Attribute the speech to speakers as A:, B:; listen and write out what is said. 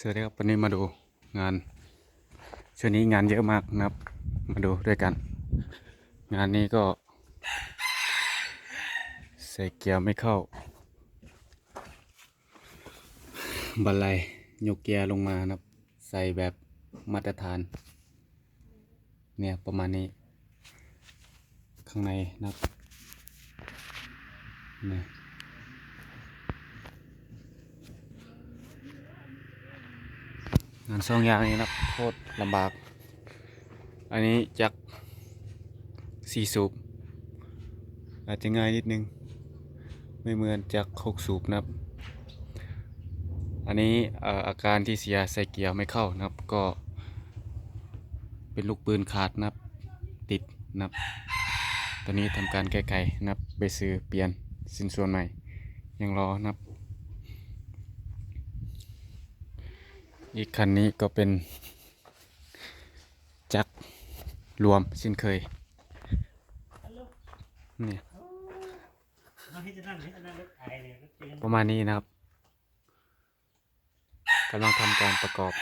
A: สวัสดีครับวันนี้มาดูงานช่วงนี้งานเยอะมากนะครับ มาดูด้วยกัน งานนี้ก็ใส่เกียร์ไม่เข้า บันไลยกเกียร์ลงมานะครับ ใส่แบบมาตรฐาน เนี่ยประมาณนี้ ข้างในนะครับเนี่ย งานสองอย่างนี้นะครับโคตรลำบาก อันนี้จักสี่สูบ อาจจะง่ายนิดนึง ไม่เหมือนจักหกสูบนะครับ อันนี้เอ่ออาการที่เสียใส่เกียร์ไม่เข้านะครับ ก็เป็นลูกปืนขาดนะครับ ติดนะครับ ตอนนี้ทำการแก้ไขนะครับ ไปซื้อเปลี่ยนสินส่วนใหม่ ยังรอนะครับ อีกคันนี้ก็เป็นจักรรวมเช่นเคยเนี่ย
B: เอาให้จะนั่งให้จะนั่งรถไถเลยรถเจน
A: ประมาณนี้นะครับกำลังทำการประกอบ